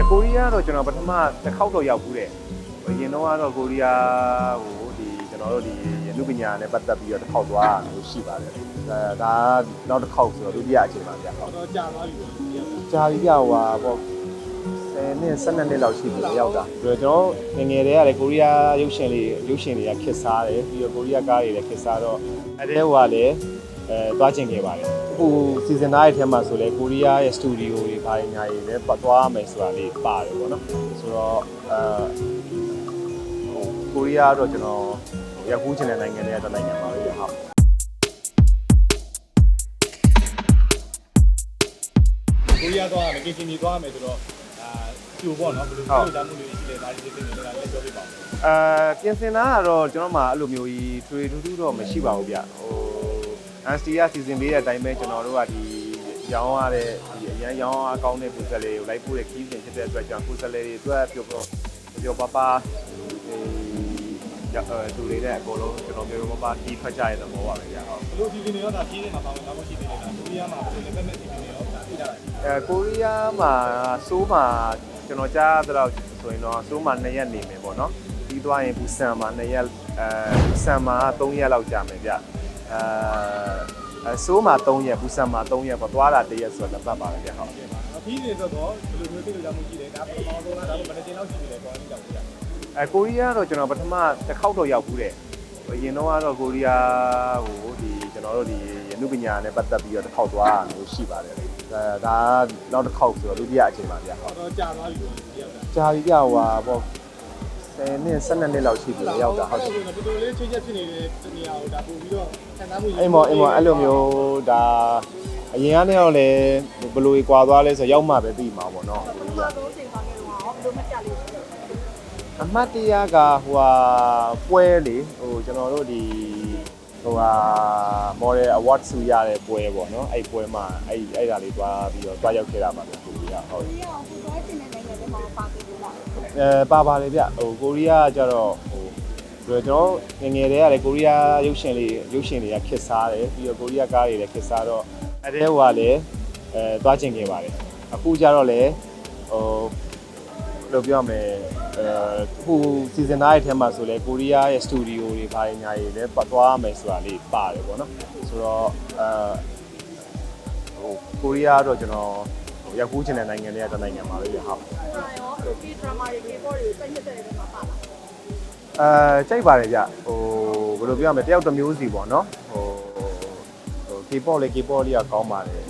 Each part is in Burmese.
အဲကိုရီးယားတော့ကျွန်တော်ပထမတစ်ခေါက်တော့ရောက်ဘူးတယ်အရင်တော့ကတော့ကိုရီးယားဟိုဒီကျွန်တော်တို့ဒီလူပညာနဲ့ပတ်သက်ပြီးတော့တစ်ခေါက်သွားလို့ရှိပါတယ်အဲဒါနောက်တစ်ခေါက်ဆိုတော့ဒုတိယအချိန်ပါဗျာဟုတ်တော့ကြာသွားပြီပေါ့ဒီကကြာပြီပြဟိုဟာပေါ့10နှစ်12နှစ်လောက်ရှိပြီရောက်တာပြီးတော့ကျွန်တော်ငယ်ငယ်တည်းကလည်းကိုရီးယားရုပ်ရှင်လေးရုပ်ရှင်တွေကခစ်စားတယ်ပြီးတော့ကိုရီးယားကားတွေလည်းခစ်စားတော့အဲ့ဒီဟိုကလည်း အဲသွားကျင်ခဲ့ပါတယ်ဟိုစီဇန်သားရဲ့ထဲမှာဆိုလဲကိုရီးယားရဲ့စတူဒီယိုတွေဘာတွေညာတွေလည်းပတ်သွားမယ်ဆိုတာလေးပါတယ်ပေါ့နော်ဆိုတော့အဲဟိုကိုရီးယားတော့ကျွန်တော်ရောက်ကူးချင်တဲ့နိုင်ငံတွေကတစ်နိုင်ငံပါပဲဟုတ်ကိုရီးယားသွားမယ်ကင်ရှင်ကြီးသွားမယ်ဆိုတော့အာကျိုပေါ့နော်ဘယ်လိုပြောကြမှုတွေရှိလဲဒါတွေသိနေတယ်လည်းပြောပြပါဦးအဲပြင်ဆင်တာကတော့ကျွန်တော်မှအဲ့လိုမျိုးကြီးထွေထူးထူးတော့မရှိပါဘူးဗျဟို NC ကစီစဉ်ပေးတဲ့အတိုင်းပဲကျွန်တော်တို့ကဒီရောင်းရတဲ့ဒီအရန်ရောင်းအားကောင်းတဲ့ပူဇက်လေးကိုလိုက်ပို့တဲ့ခီးစဉ်ဖြစ်တဲ့အတွက်ကြောင့်ပူဇက်လေးတွေအတွက်ပြောပြောပြောပါပါအဲသူလေးနဲ့အကုန်လုံးကျွန်တော်မျိုးပါပါခီးထွက်ကြရတဲ့ဘောပါပဲဗျဟုတ်ဘယ်လိုဒီဒီနေရောဒါပြည်နေမှာပါဝင်တော့ရှိသေးတယ်လားကိုရီးယားမှာဘယ်လိုလဲမဲ့မဲ့ဒီနေရောဒါသိကြတာအဲကိုရီးယားမှာစိုးမှာကျွန်တော်ကြားတဲ့တော့ဆိုရင်တော့စိုးမှာ2ရက်နေမယ်ပေါ့နော်ပြီးသွားရင်ဘူဆန်မှာ2ရက်အဲဘူဆန်မှာ3ရက်လောက်ကြာမယ်ဗျ အဲအဲစိုးမှာ3ရက်ဘူဆန်မှာ3ရက်ပေါ့သွားတာ1ရက်ဆိုတော့ပတ်ပါပဲဗျဟုတ်အပြီးနေတော့ဘယ်လိုမျိုးသိလို့ကြမှုရှိလဲဒါပထမဆုံးလားဒါမှမဟုတ်ဘယ်နှစ်ချိန်လောက်ရှိပြီလဲပေါ်နေကြောက်ကြအဲကိုရီးယားတော့ကျွန်တော်ပထမတစ်ခေါက်တော့ရောက်ဘူးတယ်အရင်တော့ကတော့ကိုရီးယားဟိုဒီကျွန်တော်တို့ဒီရနုပညာနဲ့ပတ်သက်ပြီးတော့တစ်ခေါက်သွားတာမျိုးရှိပါတယ်အဲဒါနောက်တစ်ခေါက်ဆိုတော့ဒုတိယအချိန်ပါဗျဟုတ်တော့ကြာသွားပြီပေါ့ဒီကကြာပြီပြဟိုဟာပေါ့ 10နှစ်12နှစ်လောက်ရှိပြီရောက်တာဟုတ်တယ်တော်တော်လေးချင်းချက်ဖြစ်နေတဲ့နေရာကိုဒါပို့ပြီးတော့ဆန်သားမှုအိမ်မော်အိမ်မော်အဲ့လိုမျိုးဒါအရင်ကနေတော့လေဘယ်လိုကြီးကွာသွားလဲဆိုရောက်မှပဲပြီးမှာပေါ့နော်ဘယ်လိုတော့ချိန်သွားခဲ့တော့ဘယ်လိုမှကြလေးရှိလဲအမှတ်တရကဟိုဟာပွဲလေဟိုကျွန်တော်တို့ဒီဟိုဟာ model award ဆူရတဲ့ပွဲပေါ့နော်အဲ့ပွဲမှာအဲ့အဲ့ဒါလေးတွားပြီးတော့တွားရောက်ခဲ့တာပါပဲကိုကြီးကဟုတ်ဒီအောင်ဒီသွားတင်တဲ့နိုင်ငံတွေမှာပါပြီးတော့ အဲပါပါလေဗျဟိုကိုရီးယားကကြတော့ဟိုကျွန်တော်ငယ်ငယ်တည်းကလည်းကိုရီးယားရုပ်ရှင်လေးရုပ်ရှင်တွေကခစ်စားတယ်ပြီးတော့ကိုရီးယားကားတွေလည်းခစ်စားတော့အဲ့ဒီဟိုကလည်းအဲသွားကျင်ခဲ့ပါတယ်အခုကြတော့လေဟိုဘယ်လိုပြောရမလဲအဲအခုစီဇန်သားရဲ့ထဲမှာဆိုလဲကိုရီးယားရဲ့စတူဒီယိုတွေဘာတွေညာတွေလည်းပတ်သွားမယ်ဆိုတာလေးပါတယ်ပေါ့နော်ဆိုတော့အဲဟိုကိုရီးယားတော့ကျွန်တော် ဟိုရောက်ကူးချင်တဲ့နိုင်ငံတွေကတစ်နိုင်ငံပါပဲဟုတ်ဒါရောဒီ drama တွေ K-pop တွေစိတ်ညစ်တဲ့တွေမှာပါလာအဲကြိုက်ပါတယ်ဗျဟိုဘယ်လိုပြောရမလဲတယောက်တစ်မျိုးစီပေါ့နော်ဟိုဟို K-pop လေး K-pop လေးကကောင်းပါတယ်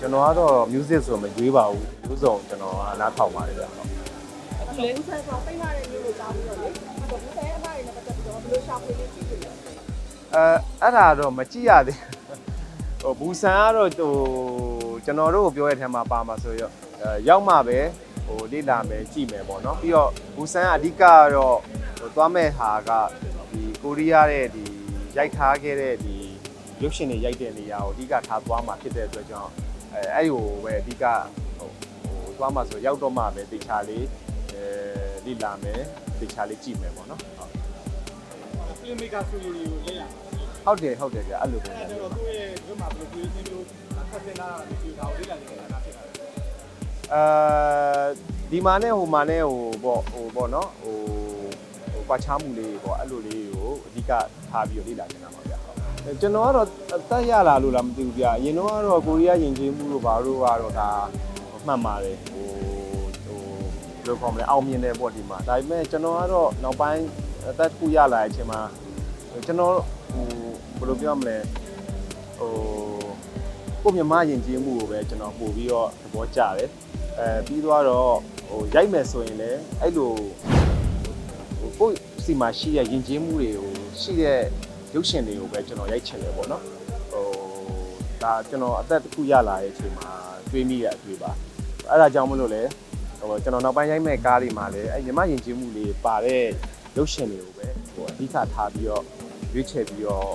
ကျွန်တော်ကတော့ music ဆိုတော့မကြွေးပါဘူးမျိုးစုံကျွန်တော်ကနားထောင်ပါတယ်ဗျဟုတ်ဘူးလေဦးဆန်းဆိုပိတ်ထားတဲ့မျိုးကိုကြားပြီးတော့လေအခုဘူးဆန်းအပိုင်းနဲ့ပတ်သက်ပြီးတော့ဘယ်လိုရှာဖွေလေးကြည့်ကြလဲအဲအဲ့ဒါတော့မကြည့်ရသေးဟိုဘူဆန်ကတော့ဟို ကျွန်တော်တို့ကိုပြောရတဲ့ထဲမှာပါမှာဆိုရောအဲရောက်မှပဲဟိုလေ့လာမယ်ကြည့်မယ်ပေါ့နော်ပြီးတော့ဘူဆန်ကအဓိကကတော့ဟိုသွားမဲ့ဟာကဒီကိုရီးယားရဲ့ဒီရိုက်ထားခဲ့တဲ့ဒီရုပ်ရှင်တွေရိုက်တဲ့နေရာကိုအဓိကထားသွားမှာဖြစ်တဲ့အတွက်ကြောင့်အဲအဲ့ဒီကိုပဲအဓိကဟိုဟိုသွားမှာဆိုရောက်တော့မှပဲတေချာလေးအဲလေ့လာမယ်တေချာလေးကြည့်မယ်ပေါ့နော်ဟုတ်ဖီလမ်မေကာစတူဒီယိုကိုလက်ရဟုတ်တယ်ဟုတ်တယ်ဗျအဲ့လိုပဲအဲ့တော့သူ့ရဲ့ဘက်မှာ အဲဒီမှာနဲ့ဟိုမှာနဲ့ဟိုပေါ့ဟိုပေါ့နော်ဟိုဟိုကွာချားမှုလေးပေါ့အဲ့လိုလေးကိုအဓိကထားပြီးလေ့လာနေတာပါဗျာဟုတ်ကျွန်တော်ကတော့တတ်ရလာလို့လားမသိဘူးဗျာအရင်တော့ကတော့ကိုရီးယားယဉ်ကျေးမှုတို့ဘာလို့ကတော့ဒါမှတ်ပါတယ်ဟိုဟိုဘယ်လိုခေါ်မလဲအောင်မြင်တယ်ပေါ့ဒီမှာဒါပေမဲ့ကျွန်တော်ကတော့နောက်ပိုင်းအသက်တစ်ခုရလာတဲ့အချိန်မှာကျွန်တော်ဟိုဘယ်လိုပြောမလဲဟိုကိုမြမယဉ်ကျေးမှုကိုပဲကျွန်တော်ပို့ပြီးတော့သဘောကျတယ် အဲပြီးတော့ဟိုရိုက်မယ်ဆိုရင်လည်းအဲ့လိုဟိုကိုယ့်စီမှာရှိတဲ့ယဉ်ကျေးမှုတွေကိုရှိတဲ့ရုပ်ရှင်တွေကိုပဲကျွန်တော်ရိုက်ချင်တယ်ပေါ့နော်ဟိုဒါကျွန်တော်အသက်တစ်ခုရလာတဲ့အချိန်မှာတွေးမိရအတွေ့ပါအဲ့ဒါကြောင့်မလို့လဲဟိုကျွန်တော်နောက်ပိုင်းရိုက်မဲ့ကားတွေမှာလည်းအဲ့ညီမယဉ်ကျေးမှုတွေပါတဲ့ရုပ်ရှင်တွေကိုပဲဟိုအဓိကထားပြီးတော့ရွေးချယ်ပြီးတော့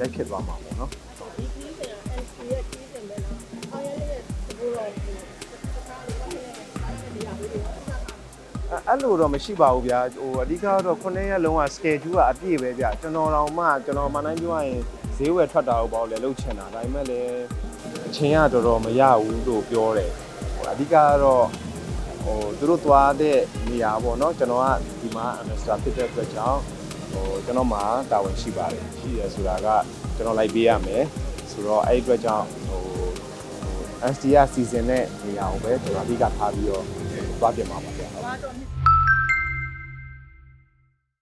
ရိုက်ဖြစ်သွားမှာပေါ့နော် အဲ့လိုတော့မရှိပါဘူးဗျာဟိုအဓိကတော့9ရက်လုံးက schedule ကအပြည့်ပဲဗျာကျွန်တော်တော့မှကျွန်တော်မှနိုင်ပြောရရင်ဈေးဝယ်ထွက်တာကိုပေါ့လေလှုပ်ချင်တာဒါပေမဲ့လည်းအချိန်ကတော်တော်မရဘူးလို့ပြောတယ်ဟိုအဓိကတော့ဟဟိုသူတို့သွားတဲ့နေရာပေါ့နော်ကျွန်တော်ကဒီမှာ ambassador ဖြစ်တဲ့အတွက်ကြောင့်ဟိုကျွန်တော်မှာတာဝန်ရှိပါတယ်ရှိရဆိုတာကကျွန်တော်လိုက်ပေးရမယ်ဆိုတော့အဲ့ဒီအတွက်ကြောင့်ဟိုဟို SDR season နဲ့နေရာကိုပဲကျွန်တော်အဓိကထားပြီးတော့သွားပြင်ပါပါဗျာဘာတော့